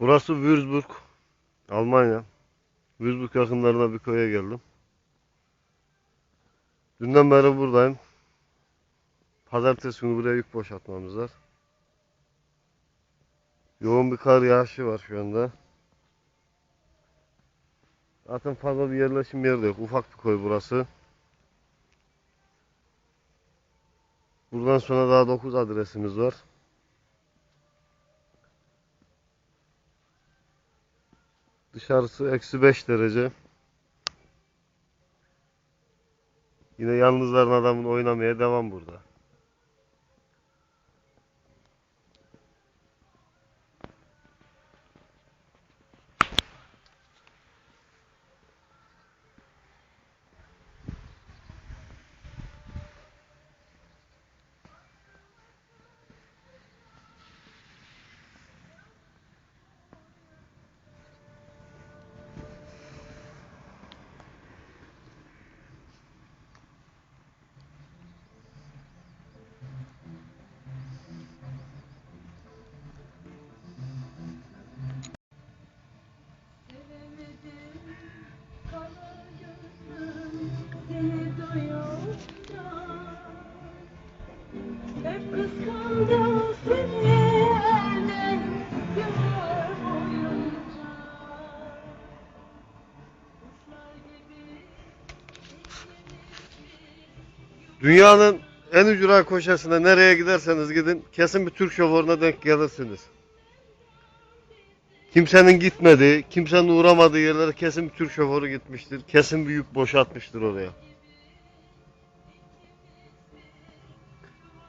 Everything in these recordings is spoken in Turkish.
Burası Würzburg, Almanya. Würzburg yakınlarına bir köye geldim. Dünden beri buradayım. Pazartesi günü buraya yük boşaltmamız var. Yoğun bir kar yağışı var şu anda. Zaten fazla bir yerleşim yeri yok. Ufak bir köy burası. Buradan sonra daha 9 adresimiz var. Dışarısı eksi 5 derece. Yine yalnızların adamın oynamaya devam burada. Dünyanın en ücra köşesine nereye giderseniz gidin kesin bir Türk şoförüne denk gelirsiniz. Kimsenin gitmediği, kimsenin uğramadığı yerlere kesin bir Türk şoförü gitmiştir. Kesin bir yük boşaltmıştır oraya.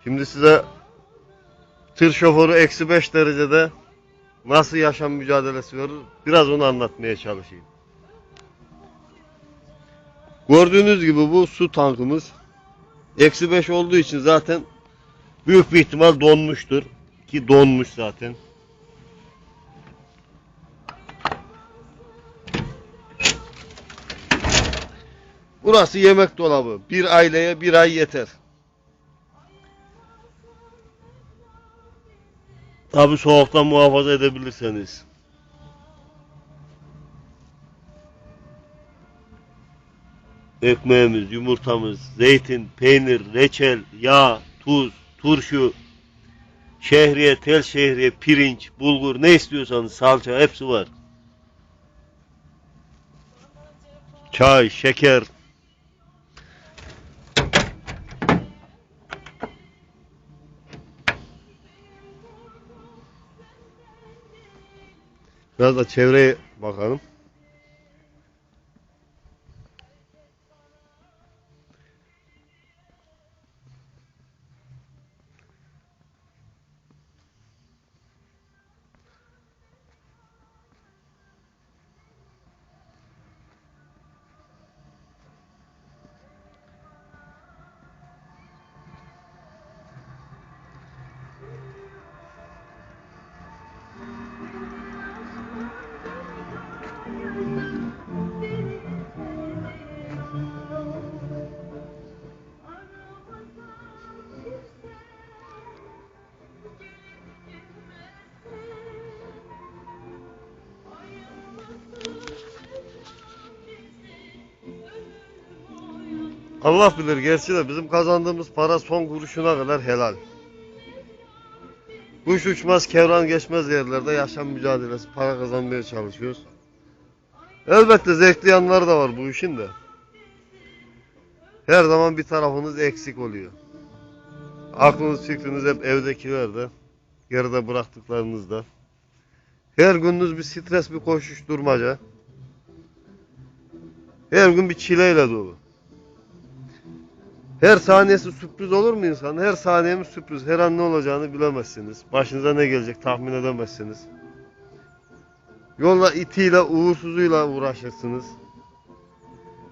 Şimdi size tır şoförü eksi 5 derecede nasıl yaşam mücadelesi verir biraz onu anlatmaya çalışayım. Gördüğünüz gibi bu su tankımız Eksi 5 olduğu için zaten büyük bir ihtimal donmuştur. Ki donmuş zaten. Burası yemek dolabı. Bir aileye bir ay yeter. Tabi soğuktan muhafaza edebilirseniz. Ekmeğimiz, yumurtamız, zeytin, peynir, reçel, yağ, tuz, turşu, şehriye, tel şehriye, pirinç, bulgur ne istiyorsanız salça hepsi var. Çay, şeker. Biraz da çevreye bakalım. Allah bilir gerçi de bizim kazandığımız para son kuruşuna kadar helal. Kuş uçmaz, kevran geçmez yerlerde yaşam mücadelesi, para kazanmaya çalışıyoruz. Elbette zevkli yanları da var bu işin de. Her zaman bir tarafınız eksik oluyor. Aklınız fikriniz hep evdekilerde, geride bıraktıklarınızda. Her gününüz bir stres, bir koşuşturmaca. Her gün bir çileyle dolu. Her saniyesi sürpriz olur mu insan? Her saniyemiz sürpriz. Her an ne olacağını bilemezsiniz. Başınıza ne gelecek tahmin edemezsiniz. Yolda itiyle, uğursuzuyla uğraşırsınız.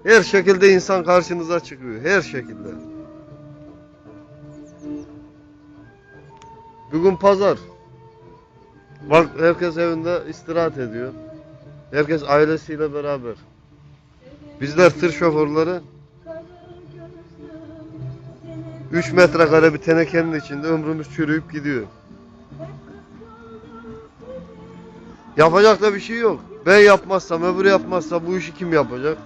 Her şekilde insan karşınıza çıkıyor. Her şekilde. Bugün pazar. Bak herkes evinde istirahat ediyor. Herkes ailesiyle beraber. Bizler tır şoförleri 3 metrekare bir tenekenin içinde ömrümüz çürüyüp gidiyor. Yapacak da bir şey yok. Ben yapmazsam, öbürü yapmazsa bu işi kim yapacak?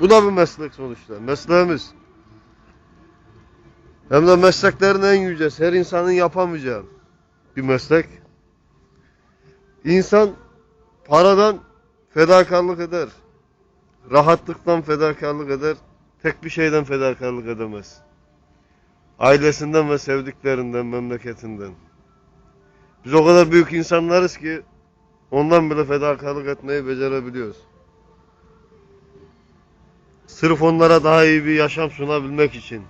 Bu da bir meslek sonuçta. Mesleğimiz. Hem de mesleklerin en yücesi. Her insanın yapamayacağı bir meslek. İnsan paradan fedakarlık eder. Rahatlıktan fedakarlık eder. Tek bir şeyden fedakarlık edemez. Ailesinden ve sevdiklerinden, memleketinden. Biz o kadar büyük insanlarız ki ondan bile fedakarlık etmeyi becerebiliyoruz. Sırf onlara daha iyi bir yaşam sunabilmek için.